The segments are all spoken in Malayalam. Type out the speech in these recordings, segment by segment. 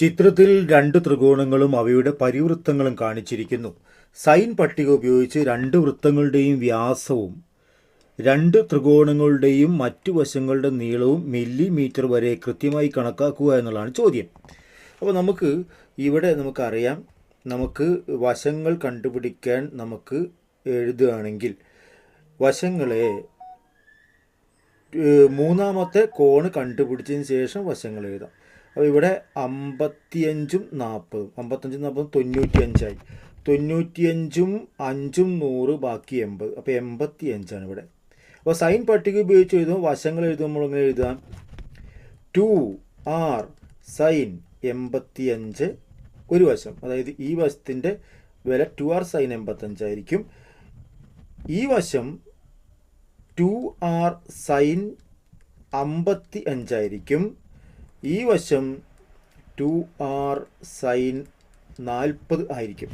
ചിത്രത്തിൽ രണ്ട് ത്രികോണങ്ങളും അവയുടെ പരിവൃത്തങ്ങളും കാണിച്ചിരിക്കുന്നു. സൈൻ പട്ടിക ഉപയോഗിച്ച് രണ്ട് വൃത്തങ്ങളുടെയും വ്യാസവും രണ്ട് ത്രികോണങ്ങളുടെയും മറ്റു വശങ്ങളുടെ നീളവും മില്ലിമീറ്റർ വരെ കൃത്യമായി കണക്കാക്കുക എന്നുള്ളതാണ് ചോദ്യം. അപ്പോൾ നമുക്ക് ഇവിടെ നമുക്കറിയാം നമുക്ക് വശങ്ങൾ കണ്ടുപിടിക്കാൻ നമുക്ക് എഴുതുകയാണെങ്കിൽ വശങ്ങളെ മൂന്നാമത്തെ കോണ് കണ്ടുപിടിച്ചതിന് ശേഷം വശങ്ങൾ എഴുതാം. അപ്പോൾ ഇവിടെ അമ്പത്തിയഞ്ചും നാൽപ്പതും അമ്പത്തഞ്ചും നാൽപ്പതും തൊണ്ണൂറ്റിയഞ്ചായി. തൊണ്ണൂറ്റിയഞ്ചും അഞ്ചും നൂറ് ബാക്കി എൺപത്. അപ്പോൾ എൺപത്തി അഞ്ചാണ് ഇവിടെ. അപ്പോൾ സൈൻ പട്ടിക ഉപയോഗിച്ച് എഴുതുമ്പോൾ വശങ്ങൾ എഴുതുമ്പോൾ എങ്ങനെ എഴുതാം. ടു ആർ സൈൻ എൺപത്തി അഞ്ച് ഒരു വശം. അതായത് ഈ വശത്തിന്റെ വില ടു ആർ സൈൻ എൺപത്തഞ്ചായിരിക്കും ഈ വശം ടു ആർ സൈൻ അമ്പത്തി അഞ്ചായിരിക്കും ഈ വശം ടു ആർ സൈൻ നാൽപ്പത് ആയിരിക്കും.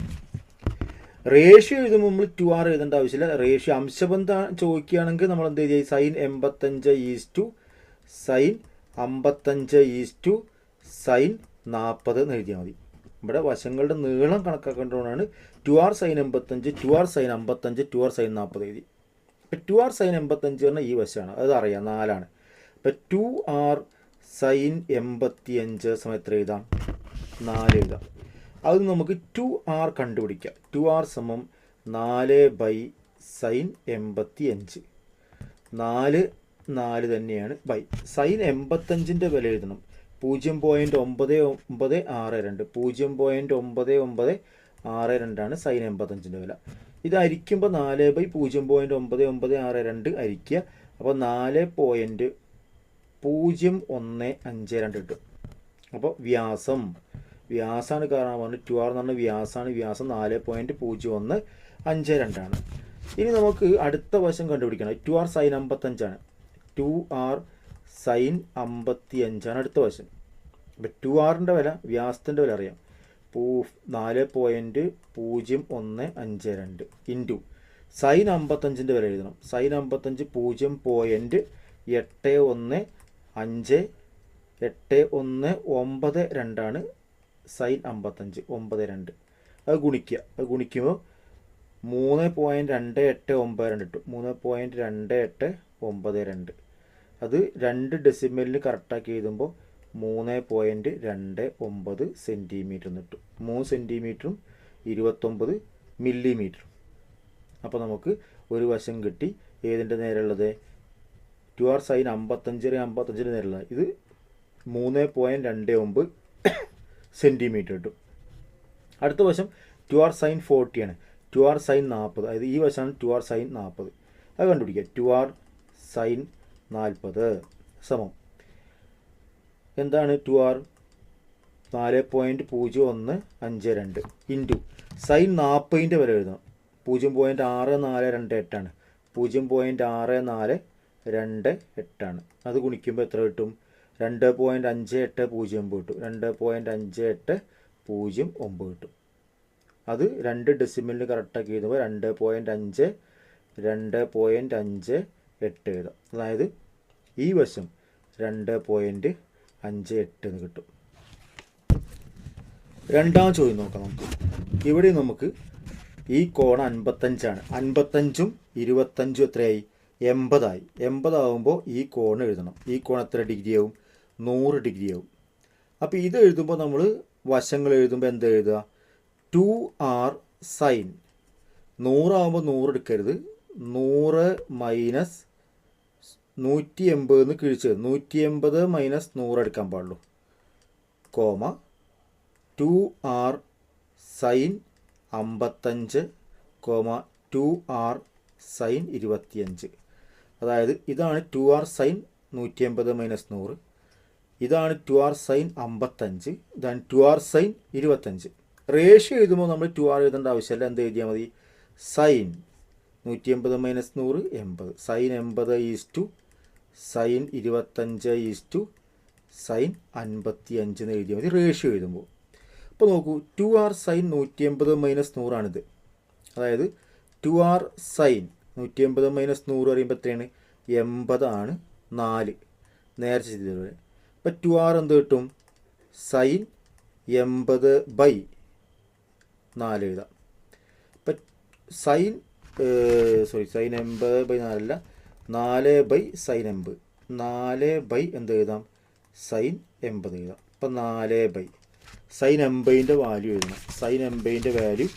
റേഷ്യോ എഴുതുമ്പോൾ നമ്മൾ ടു ആർ എഴുതേണ്ട ആവശ്യമില്ല. റേഷ്യോ അംശബന്ധം ചോദിക്കുകയാണെങ്കിൽ നമ്മൾ എന്ത് ചെയ്യുക? സൈൻ എൺപത്തഞ്ച് ഈസ് ടു സൈൻ അമ്പത്തഞ്ച് ഈസ് ടു സൈൻ നാൽപ്പത് എന്ന് എഴുതിയാൽ മതി. ഇവിടെ വശങ്ങളുടെ നീളം കണക്കാക്കേണ്ടതുകൊണ്ടാണ് ടു ആർ സൈൻ എൺപത്തഞ്ച് ടു ആർ സൈൻ അമ്പത്തഞ്ച് ടു ആർ സൈൻ നാൽപ്പത് എഴുതി. ഇപ്പം ടു ആർ സൈൻ എൺപത്തഞ്ച് പറഞ്ഞാൽ ഈ വശമാണ്. അത് അറിയാം. നാലാണ്. ഇപ്പം ടു ആർ സൈൻ എൺപത്തി അഞ്ച് സമയത്ത് എഴുതാം? നാല് എഴുതാം. അത് നമുക്ക് ടു ആർ കണ്ടുപിടിക്കാം. ടു ആർ സമം നാല് ബൈ സൈൻ എൺപത്തി അഞ്ച് നാല് നാല് തന്നെയാണ് ബൈ സൈൻ എൺപത്തഞ്ചിന്റെ വില എഴുതണം. പൂജ്യം പോയിന്റ് ഒമ്പത് ഒമ്പത് ആറ് രണ്ട്. പൂജ്യം പോയിന്റ് ഒമ്പത് ഒമ്പത് ആറ് രണ്ടാണ് സൈൻ എൺപത്തഞ്ചിന്റെ വില. ഇത് അരിക്കുമ്പോൾ നാല് ബൈ പൂജ്യം പോയിന്റ് ഒമ്പത് ഒമ്പത് ആറ് രണ്ട് അരിക്കുക അപ്പോൾ നാല് പോയിന്റ് പൂജ്യം ഒന്ന് അഞ്ച് രണ്ട് കിട്ടും അപ്പോൾ വ്യാസം. വ്യാസാണ് കാരണം പറഞ്ഞു ടു ആർ എന്ന് പറഞ്ഞാൽ വ്യാസമാണ് വ്യാസം നാല് പോയിന്റ് പൂജ്യം ഒന്ന് അഞ്ച് രണ്ടാണ് ഇനി നമുക്ക് അടുത്ത വശം കണ്ടുപിടിക്കണം. ടു ആർ സൈൻ അമ്പത്തഞ്ചാണ് ടു ആർ സൈൻ അമ്പത്തി അഞ്ചാണ് അടുത്ത വശം. അപ്പം ടു ആറിന്റെ വില വ്യാസത്തിന്റെ വില അറിയാം. പൂ നാല് പോയിന്റ് പൂജ്യം ഒന്ന് അഞ്ച് രണ്ട് ഇന്റു സൈൻ അമ്പത്തഞ്ചിന്റെ വില എഴുതണം. സൈൻ അമ്പത്തഞ്ച് പൂജ്യം പോയിന്റ് എട്ട് ഒന്ന് അഞ്ച് എട്ട് ഒന്ന് ഒമ്പത് രണ്ടാണ്. സൈൻ അമ്പത്തഞ്ച് ഒമ്പത് രണ്ട്. അത് ഗുണിക്കുക. അത് ഗുണിക്കുമ്പോൾ മൂന്ന് പോയിന്റ് രണ്ട് എട്ട് ഒമ്പത് രണ്ട് കിട്ടും മൂന്ന് പോയിന്റ് രണ്ട് എട്ട് ഒമ്പത് രണ്ട്. അത് രണ്ട് ഡെസിമലിന് കറക്റ്റാക്കി എഴുതുമ്പോൾ മൂന്ന് പോയിന്റ് രണ്ട് ഒമ്പത് സെന്റിമീറ്റർ കിട്ടും മൂന്ന് സെന്റിമീറ്ററും ഇരുപത്തൊമ്പത് മില്ലിമീറ്ററും അപ്പോൾ നമുക്ക് ഒരു വശം കിട്ടി. ഏതിന്റെ നേരെയുള്ളത് ടു ആർ സൈൻ അമ്പത്തഞ്ചര അമ്പത്തഞ്ചിന് നേരെയുള്ളത് ഇത് മൂന്ന് പോയിന്റ് രണ്ട് ഒമ്പത് സെന്റിമീറ്റർ കിട്ടും. അടുത്ത വശം ടു ആർ സൈൻ ഫോർട്ടിയാണ് ടു ആർ സൈൻ നാൽപ്പത് അതായത് ഈ വശമാണ് ടു ആർ സൈൻ നാൽപ്പത് അത് കണ്ടുപിടിക്കുക. ടു ആർ സൈൻ നാൽപ്പത് സമം. എന്താണ് ടു ആർ നാല് പോയിന്റ് പൂജ്യം ഒന്ന് അഞ്ച് രണ്ട്. ഇന്റു. സൈൻ നാൽപ്പതിന്റെ വില എഴുതണം. പൂജ്യം പോയിന്റ് ആറ് നാല് രണ്ട് എട്ടാണ്. പൂജ്യം പോയിന്റ് ആറ് നാല് രണ്ട് എട്ടാണ്. അത് ഗുണിക്കുമ്പോൾ എത്ര കിട്ടും? രണ്ട് പോയിന്റ് അഞ്ച് എട്ട് പൂജ്യം ഒമ്പത് കിട്ടും. രണ്ട് പോയിന്റ് അഞ്ച് എട്ട് പൂജ്യം ഒമ്പത് കിട്ടും. അത് രണ്ട് ഡെസിമലിന് കറക്റ്റാക്കി എഴുതുമ്പോൾ രണ്ട് പോയിന്റ് അഞ്ച് രണ്ട് പോയിന്റ് അഞ്ച് എട്ട് എഴുതാം. അതായത് ഈ വശം രണ്ട് പോയിന്റ് അഞ്ച് എട്ട് എന്ന് കിട്ടും. രണ്ടാം ചോദ്യം നോക്കാം നമുക്ക്. ഇവിടെ നമുക്ക് ഈ കോൺ അൻപത്തഞ്ചാണ്. അൻപത്തഞ്ചും ഇരുപത്തഞ്ചും എത്രയായി? എൺപതായി. എൺപതാവുമ്പോൾ ഈ കോൺ എഴുതണം. ഈ കോൺ എത്ര ഡിഗ്രിയാവും? നൂറ് ഡിഗ്രി ആവും അപ്പോൾ ഇത് എഴുതുമ്പോൾ നമ്മൾ വശങ്ങൾ എഴുതുമ്പോൾ എന്താ എഴുതുക? To R sign. നൂറാവുമ്പോൾ നൂറ് എടുക്കരുത്. നൂറ് മൈനസ് നൂറ്റി എൺപതെന്ന് കിഴിച്ച് നൂറ്റി എൺപത് മൈനസ് നൂറ് എടുക്കാൻ പാടുള്ളൂ. കോമ ടു ആർ സൈൻ അമ്പത്തഞ്ച് കോമ ടു ആർ സൈൻ ഇരുപത്തിയഞ്ച്. അതായത് ഇതാണ് ടു ആർ സൈൻ നൂറ്റി അമ്പത് മൈനസ് നൂറ്. ഇതാണ് ടു ആർ സൈൻ അമ്പത്തഞ്ച്. ഇതാണ് ടു ആർ സൈൻ ഇരുപത്തഞ്ച്. റേഷ്യോ എഴുതുമ്പോൾ നമ്മൾ ടു ആർ എഴുതേണ്ട ആവശ്യമില്ല. എന്ത് എഴുതിയാൽ മതി? സൈൻ നൂറ്റി എൺപത് മൈനസ് നൂറ് എൺപത്. സൈൻ എൺപത് ഈസ് ടു സൈൻ ഇരുപത്തഞ്ച് ഈസ് ടു സൈൻ അൻപത്തി അഞ്ച് എന്ന് എഴുതിയാൽ മതി. റേഷ്യോ എഴുതുമ്പോൾ. അപ്പോൾ നോക്കൂ ടു ആർ സൈൻ നൂറ്റി എൺപത് മൈനസ് നൂറാണിത്. അതായത് ടു ആർ സൈൻ നൂറ്റി എൺപത് മൈനസ് നൂറ് പറയുമ്പോൾ എത്രയാണ്? എൺപതാണ് നാല്. നേരെ ചെയ്തതുപോലെ അപ്പോൾ ടു ആർ എന്ത് കിട്ടും? സൈൻ എൺപത് ബൈ നാല് എഴുതാം. ഇപ്പം സൈൻ സോറി സൈൻ എൺപത് ബൈ നാലല്ല നാല് ബൈ സൈൻ എൺപത്. നാല് ബൈ എന്ത് എഴുതാം? സൈൻ എൺപത് എഴുതാം. അപ്പം നാല് ബൈ സൈൻ എൺപതിന്റെ വാല്യൂ എഴുതണം. സൈൻ എൺപതിന്റെ വാല്യൂ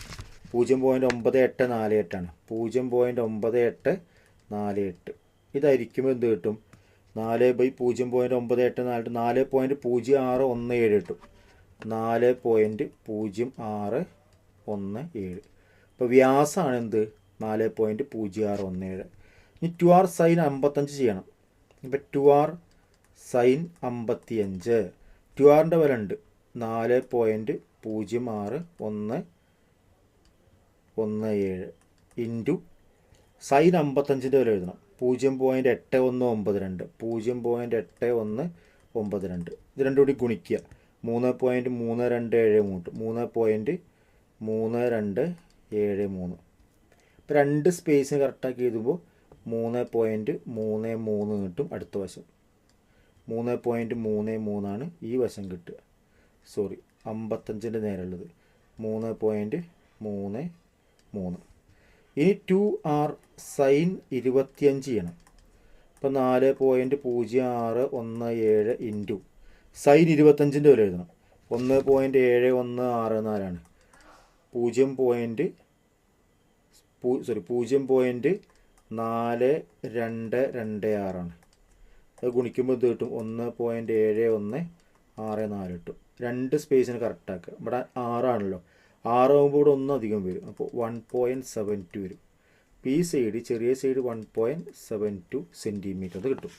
പൂജ്യം പോയിന്റ് ഒമ്പത് എട്ട് നാല് എട്ടാണ് പൂജ്യം പോയിന്റ് ഒമ്പത് എട്ട് നാല് എട്ട്. ഇതായിരിക്കുമ്പോൾ എന്ത് കിട്ടും? നാല് ബൈ പൂജ്യം പോയിന്റ് ഒമ്പത് എട്ട് നാല് എട്ട് നാല് പോയിന്റ് പൂജ്യം ആറ് ഒന്ന് ഏഴ് കിട്ടും. നാല് പോയിന്റ് പൂജ്യം ആറ് ഒന്ന് ഏഴ്. ഇപ്പോൾ വ്യാസമാണ് എന്ത്? നാല് പോയിന്റ് പൂജ്യം ആറ് ഒന്ന് ഏഴ്. ഇനി ടു ആർ സൈൻ അമ്പത്തഞ്ച് ചെയ്യണം. ഇപ്പം ടു ആർ സൈൻ അമ്പത്തിയഞ്ച് ടു ആറിന്റെ വില ഉണ്ട്. നാല് പോയിന്റ് പൂജ്യം ആറ് ഒന്ന് ഒന്ന് ഏഴ് ഇന്റു സൈൻ അമ്പത്തഞ്ചിന്റെ വില എഴുതണം. പൂജ്യം പോയിന്റ് എട്ട് ഒന്ന് ഒമ്പത് രണ്ട്. പൂജ്യം പോയിന്റ് എട്ട് ഒന്ന് ഒമ്പത് രണ്ട്. ഇത് രണ്ടും കൂടി ഗുണിക്കുക. മൂന്ന് പോയിന്റ് മൂന്ന് രണ്ട് ഏഴ് മൂന്ന്. മൂന്ന് പോയിന്റ് മൂന്ന് രണ്ട് ഏഴ് മൂന്ന്. ഇപ്പം രണ്ട് സ്പേസിന് കറക്റ്റാക്കി എഴുതുമ്പോൾ മൂന്ന് പോയിന്റ് മൂന്ന് മൂന്ന് കിട്ടും അടുത്ത വശം. മൂന്ന് പോയിന്റ് മൂന്ന് മൂന്നാണ് ഈ വശം കിട്ടുക. സോറി അമ്പത്തഞ്ചിന്റെ നേരെയുള്ളത് മൂന്ന് പോയിന്റ് മൂന്ന് മൂന്ന്. ഇനി ടു ആർ സൈൻ ഇരുപത്തിയഞ്ച് ചെയ്യണം. ഇപ്പം നാല് പോയിന്റ് പൂജ്യം ആറ് ഒന്ന് ഏഴ് ഇന്റു സൈൻ ഇരുപത്തഞ്ചിന്റെ വില എഴുതണം. ഒന്ന് പോയിന്റ് ഏഴ് ഒന്ന് ആറ് നാലാണ്. പൂജ്യം പോയിന്റ് സോറി പൂജ്യം പോയിന്റ് നാല് രണ്ട് രണ്ട് ആറാണ്. അത് ഗുണിക്കുമ്പോൾ ഇത് കിട്ടും? ഒന്ന് പോയിന്റ് ഏഴ് ഒന്ന് ആറ് നാല് കിട്ടും. രണ്ട് സ്പേസിന് കറക്റ്റാക്കുക ഇവിടെ ആറാണല്ലോ. ആറാകുമ്പോൾ ഇവിടെ ഒന്നധികം വരും. അപ്പോൾ വൺ പോയിന്റ് സെവൻ ടു വരും. പി സൈഡ് ചെറിയ side one point seven two centimetre കിട്ടും.